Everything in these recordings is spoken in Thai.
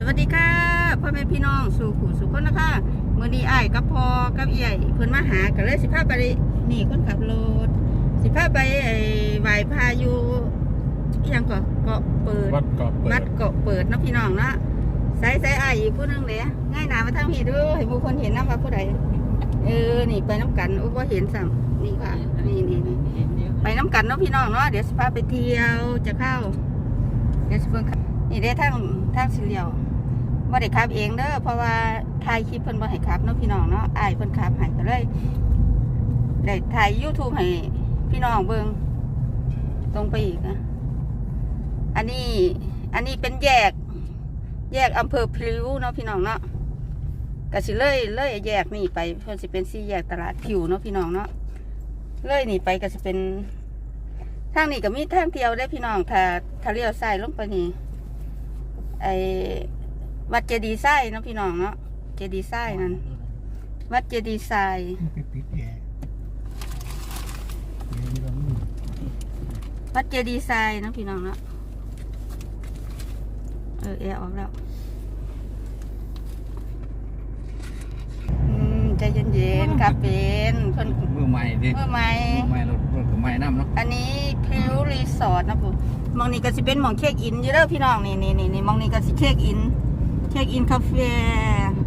สวัสดีค่ะพ่อแม่พี่น้องสู่ขู่สู่คนนะคะเมื่อนี้อ้ายกับพ่อกับเอี่ยเพิ่นมาหากันเลยสิพาไปนี่คนขับรถสิพาไปไอ้ไหวพายุอิหยังเกาะเกาะเปิดวัดเกาะเปิวัดดเกาะเปิดเนาะพี่น้องเนาะใส่ใส่อ้ายอีกผู้หนึงเลยง่ายหนามาทางพี่เด้วยให้ผู้คนเห็นน้ำว่าผู้ใดเออนี่ไปน้ำกันโอ้บ่เห็นซ้ำนี่ค่ะนี่นี่นี่ ไปน้ำกันเนาะพี่น้องเนาะเดี๋ยวสิพาไปเที่ยวจะเข้าเดี๋ยวสิเพิ่งขับนี่ได้ทางทางสิเลียว บ่ได้ขับเองเด้อเพราะว่าถ่ายคลิปเพิ่นบ่ให้ขับเนาะพี่น้องเนาะอายเพิ่นขับให้ก็เลยได้ถ่าย YouTube ให้พี่น้องเบิ่งตรงไปอีกนะอันนี้ อันนี้เป็นแยก แยกอำเภอพลิ้วเนาะพี่น้องเนาะก็สิเลยเลยแยกนี่ไปเพิ่นสิเป็นสี่แยกตลาดผิวเนาะพี่น้องเนาะเลยนี่ไปก็สิเป็นทางนี้ก็มีทางเที่ยวได้พี่น้องถ้าถ้าเลี้ยวซ้ายลงไปนี่ไอ วัดเจดีย์ไส้เนาะพี่น้องเนาะเจดีย์ไส้นั่นวัดเจดีย์ไส้ปิดปิดแย่นี่เราไม่วัดเจดีย์ไส้เนาะพี่น้องเนาะเออแอร์ออกแล้วอืมใจเย็นๆครับเป็นเพิ่นมือใหม่ดิเมื่อไหมมือใหม่รถรถกับใหม่น้ำเนาะอันนี้พิวรีสอร์ทนะผมมองนี่ก็สิเป็นหมองเช็คอินอยู่เด้อพี่น้องนี่นี่นี่นี่มองนี่ก็สิเช็คอิน เช็คอินคาเฟ่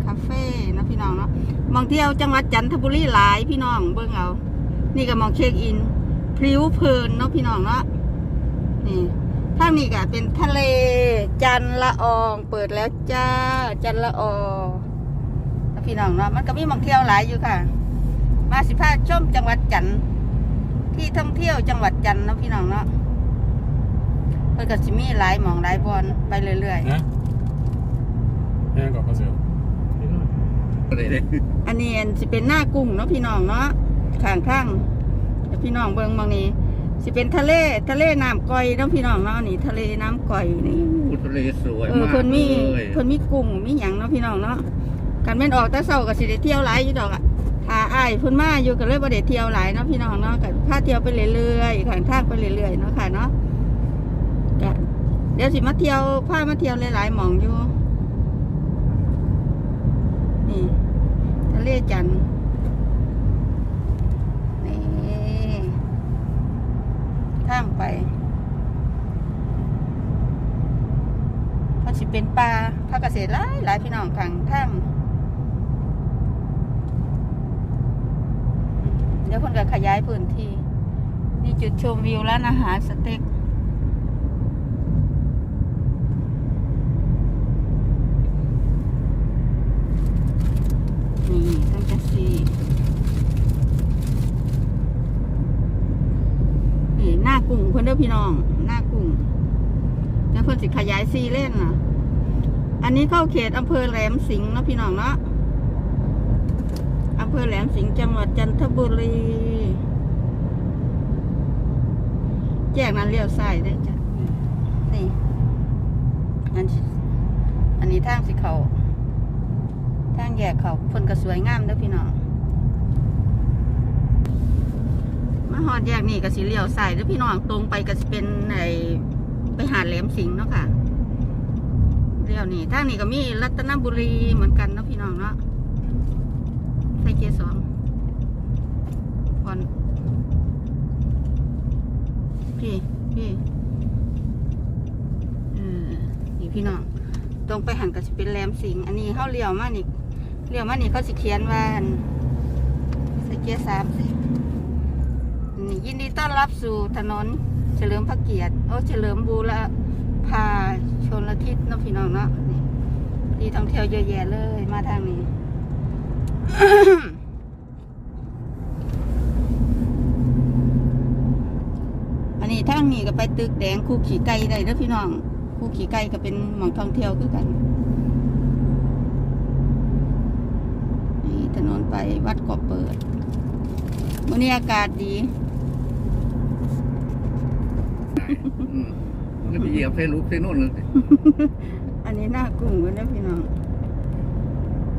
คาเฟ่นะพี่น้องเนาะมองเที่ยวจังหวัดจันทบุรีหลายพี่น้องเบิ่งเอา นี่ก็มองเช็คอินพริ้วเพลินเนาะพี่น้องเนาะนี่ทางนี้ก็เป็นทะเลจันละออง เปิดแล้วจ้าจันละอองนะพี่น้องเนาะมันก็มีมองเที่ยวหลายอยู่ค่ะ มาสิพาชมจังหวัดจันที่ท่องเที่ยวจังหวัดจันเนาะพี่น้องเนาะเพิ่นก็สิมีหลายหมองหลายบอนไปเรื่อยนะ แห้งกับข้าวเสียวอะไรเลยๆอันนี้อันสิเป็นหน้ากุ้งเนาะพี่น้องเนาะข้างข้างๆเดี๋ยวพี่น้องเบิ่งหมองนี้สิเป็นทะเลทะเลน้ำก่อยเนาะพี่น้องเนาะนี่ทะเลน้ำก่อยนี่อุทะเลสวยเออมากเพิ่นมีเลยเพิ่นมีกุ้งมีหยังเนาะพี่น้องเนาะกันแม่นออกแต่เช้าก็สิได้เที่ยวหลายอยู่ดอกอะถ้าอ้ายเพิ่นมาอยู่ก็เลยบ่ได้เที่ยวหลายเนาะพี่น้องเนาะก็พาเที่ยวไปเรื่อยๆข้างทางไปเรื่อยๆเนาะค่ะเนาะก็เดี๋ยวสิมาเที่ยวพามาเที่ยวหลายๆหม่องอยู่ นี่ทะเลจันทร์นี่ทางไปมันสิเป็นป่าภาคเกษตรหลายหลายพี่น้องข้างทางเดี๋ยวคนก็ขยายพื้นที่ นี่จุดชมวิวร้านอาหารสเต็กนี่ตั้งแต่สี่นี่หน้ากุ้งเพี่น้อง หน้ากุ้งแล้วเพิ่นสิขยายซีเล่นนะอันนี้เข้าเขตอำเภอแหลมสิงห์นะพี่น้องเนาะอำเภอแหลมสิงห์จังหวัดจันทบุรีแยกนั้นเลี้ยวซ้ายได้จ้ะนี่อันอันนี้ทางสิเขาทางแยกเขาเพิ่นก็สวยงามเด้อพี่น้อง มาฮอดแยกนี่ก็สิเลี้ยวซ้ายเด้อพี่น้องตรงไปก็สิเป็นไอ้ไปหาดแหลมสิงห์เนาะค่ะเรียวนี่ทางนี้ก็มีรัตนบุรีเหมือนกันเนาะพี่น้องเนาะใส่เกียร์สองก่อนพี่พี่เออนี่พี่น้องตรงไปหันก็จะเป็นแหลมสิงห์อันนี้เขาเลี้ยวมานี่เลี้ยวมานี่เขาสิเขียนว่าอันใส่เกียร์สามสิ ยินดีต้อนรับสู่ถนน เฉลิมพระเกียรติโอ้เฉลิมบูรพาชนละทิศเนพี่น้องเนาะนี่ที่ท่องเที่ยวเยอะแยะเลยมาทางนี้อันนี้ทางนี้ก็ไปตึกแดงคูขี่ไก่ได้เด้อพี่น้องคูขี่ไก่ก็เป็นหมองท่องเที่ยวคือกันนี่ถนนไปวัดเกาะเปิดวันนี้อากาศดี อืมมันไปเหยียบเส้นลูกเส้นนู่นเลยอันนี้หน้ากุ้งกันนะพี่น้อง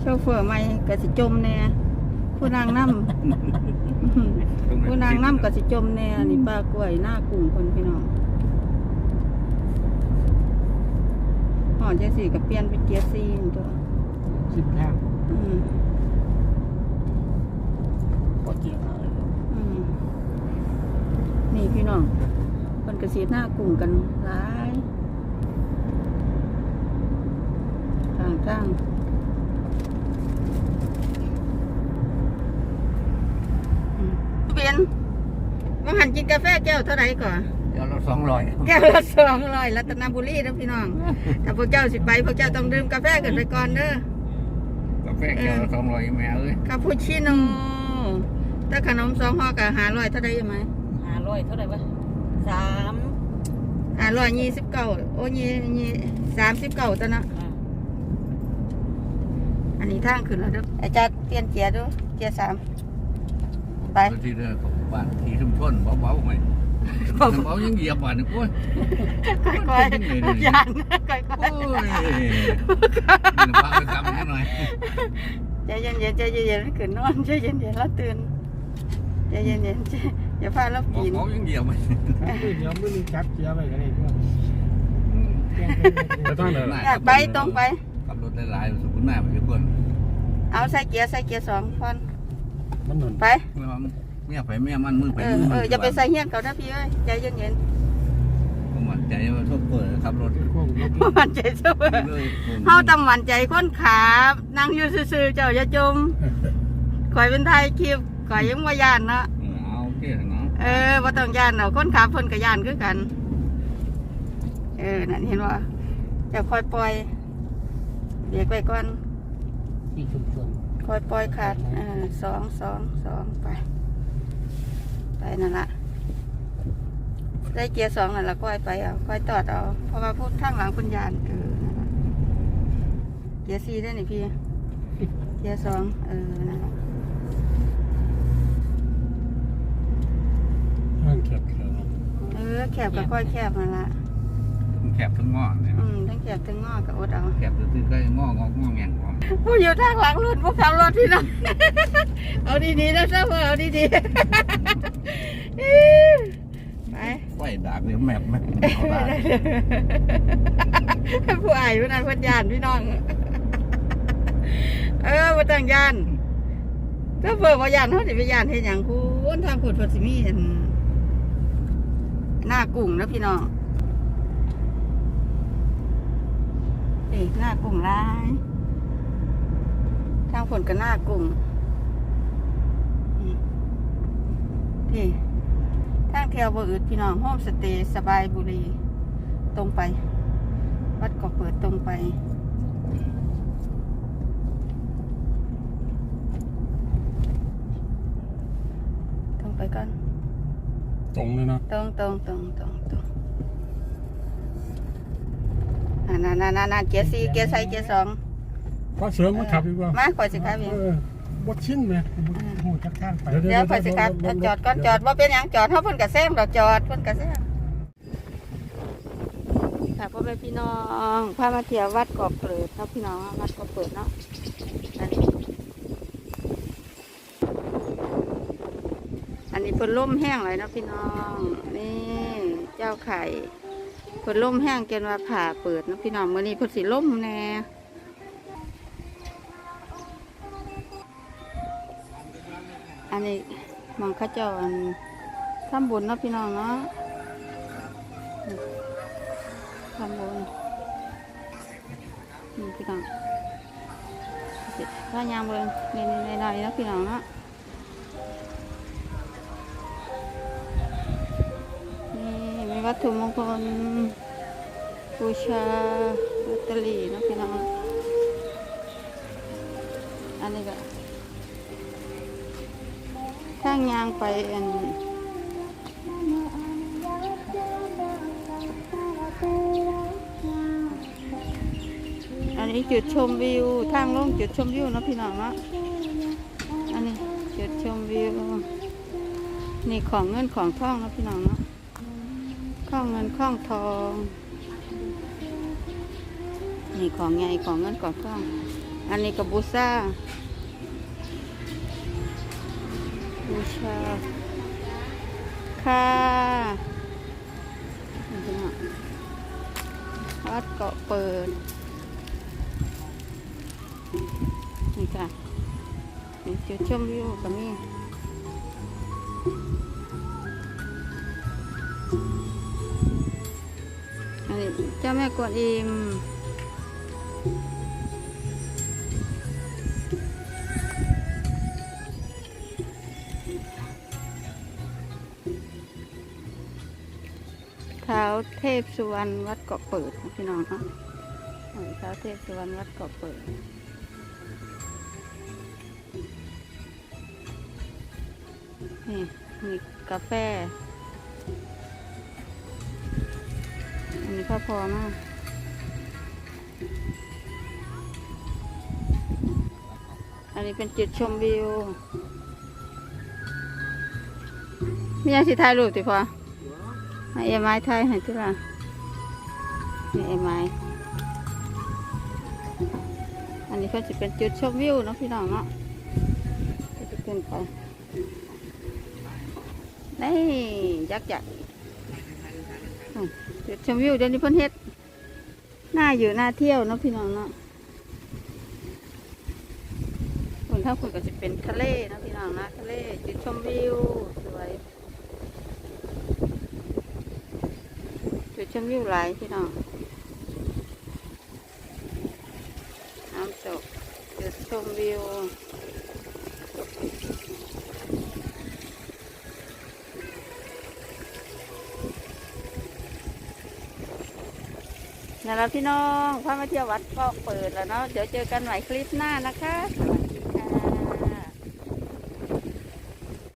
โชเฟอร์ไม่กะสิจมแน่ผู้นางน้ำผู้นางน้ำกะสิจมแน่อันนี่ปลากล้วยหน้ากุ้งคนพี่น้องหอดจังสี่ก็เปลี่ยนเป็นเกียร์ซีนตัวสิบห้าอืมปอดเจียร์อะไรครับอืมนี่พี่น้อง มันกระสีหน้ากลุ่มกันหลายต่างต่างอืมเปลี่ยนว่าหันกินกาแฟแก้วเท่าไหร่ก่อนเดี๋ยวเราสองร้อยแก้วละสองร้อยรัตนบุรีนะพี่น้องถ้าพวกเจ้าสิไปพวกเจ้าต้องดื่มกาแฟกันไปก่อนเด้อกาแฟแก้วละสองร้อยแม่เอ้ยคาปูชิโน่ถ้าขนมสองห่อกับหาร้อยเท่าไหร่ยังไหมหาร้อยเท่าไหร่วะ สามหาร้อยยี่สิบเก้าโอ้ยี่ยี่สามสิบเก้าตัวนะอ่าอันนี้ทางขึ้นแล้วเด้ออาจารย์เปลี่ยนเกียร์ดูเกียร์สามไปที่เด้อของบ้านที่ชุมชนเบาๆไหมเบายังเหยียบบ้านนี่โอ้ยค่อยๆยานค่อยโอ้ยนี่พาไปทำให้หน่อยๆใจเย็นๆใจเย็นๆขึ้นนอนใจเย็นๆแล้วตื่นใจเย็นๆใจ อย่าพาเราบอกปีนเบายังเหยียบไหมเดี๋ยวมือนึงจับเจียร์ไปกันเลยเพื่อนไปตั้งเลยอยากไปตรงไป ขับรถหลายๆสุขุมหน้าไปเพื่อนเอาใส่เกียร์ใส่เกียร์สองพอนมันหนุนไป เมียไปเมียมันมือไปเอมืออเอออย่าไปใส่เฮี้ยนเขานะพี่เอ้ยใจเย็นผมมั่นใจว่าทุกเปิดขับรถพวกรถๆมันใจเสมอเลยเฮาต้องมั่นใจคนขับนั่งอยู่ซื่อๆเจ้าอย่าจมข่อยเป็นไทยคลิปข่อยยังบ่ย่านเนาะ เอาโอเคเนาะ เออบ่ต้องย่านเนาะคนขับเพิ่นก็ย่านคือกัน เออ นั่นเห็นว่าจะค่อยปล่อยเบรกไว้ก่อนที่ชุมชนค่อยปล่อยขาดเออสองสองสองไป ไปนั่นละได้เกียร์สองนั่นละค่อยไปเอาค่อยตอดเอา เพราะว่าพูดข้างหลังคุณยานเออนั่นล่ะเกียร์สี่ได้นี่พี่ เกียร์สองเออนั่นล่ะ ห้างแคบแคบเออแคบก็ค่อยแคบนั่นละแคบทั้งงอเนี่ยอืมทั้งแคบทั้งงอกับอดเอาแคบตื้อๆก็งององงอแงงของผู้อยู่ทางหลังรถผู้ขับรถพี่น้องเอาดีๆนะเจ้าพ่อเอาดีๆไปไฟดักเลยแมบแมบเขาได้ผู้อายผู้นั้นเพิ่นยานพี่น้อง เออบ่ต้องยานถ้าเพิ่นบ่ยานเฮาสิไปยานเฮ็ดหยังคุณทางพูดเพิ่นสิมีอัน หน้ากุ้งนะพี่น้องเอ้หน้ากุ้งหลายทางผลก็หน้ากุ้งนี่ทางเที่ยวบ่อึดพี่น้องโฮมสเตย์สบายบุรีตรงไป วัดก็เปิดตรงไปตรงไปก่อน ตรงเลยนะตรงตรงตรงตรงตรงนั่นนั่นนั่นเกียร์สี่เกียร์ใส่เกียร์สองก็เสริมมันขับดีกว่ามาขอยสิครับพี่บดชิ้นไหมหูจักข้างไปเดี๋ยวขอยสิครับเอาจอดก่อนจอดว่าเป็นหยังจอดเฮาเพิ่นกระแซงดอกจอดเพิ่นกระแซงค่ะพ่อแม่พี่น้องพามาเที่ยววัดกอบเปิดเนาะพี่น้องวัดกอบเปิดเนาะอั นี้เพิ่นล่มแห้งเลยนะพี่น้อง นี่เจ้าไข่เพิ่นล่มแห้งจนว่าผ่าเปิดนะพี่น้องเมื้อนี้เพิ่นสิล่มแน่อันนี้มองเข้าเจ้าอันทำบุญนะพี่น้องเนาะทำบุญนี่พี่น้องถ้ายางเบิ่งนี่ๆหน่อยๆนะพี่น้องเนาะ วัตถุมงคลบูชาลอตเตอรี่นะพี่น้องอันนี้ก็ทางยางไปอันอันนี้จุดชมวิว ทางลงจุดชมวิวนะพี่น้องเนะอันนี้จุดชมวิว นี่ของเงินของทองนะพี่น้องเนาะ ข้องเงินคล้องทองนี่ของใหญ่ของเงินของทอง อันนี้กับบูซาบูชาค่ะวัดเกาะเปิด นี่ค่ะ นี่จุดชมวิวกับนี่ เจ้าแม่กวนอิมเท้าเทพสุวรรณวัดเกาะเปิดพี่น้องคะอันนี้เท้าเทพสุวรรณวัดเกาะเปิดนี่มีกาแฟ อันนี้ก็พอมากอันนี้เป็นจุดชมวิว มียังสิถ่ายรูปติพอให้เอ็มไอถ่ายให้ทุล่ะนี่เอ็มไออันนี้ก็จะเป็นจุดชมวิวเนาะพี่น้องเนาะก็จะขึ้นไปนี่ยักษ์ใหญ่ จุดชมวิวเดี๋ยวนี้เพิ่นเฮ็ดหน้าอยู่หน้าเที่ยวเนาะพี่น้องเนาะคนถ้าคุยก็จะเป็นทะเลเนาะพี่น้องนะทะเลจุดชมวิวสวยจุดชมวิวหลายพี่น้องน้ำตกจุดชมวิว นั่นแหละพี่น้องพามาเที่ยววัดก็เปิดแล้วเนาะเดี๋ยวเจอกันใหม่คลิปหน้านะคะ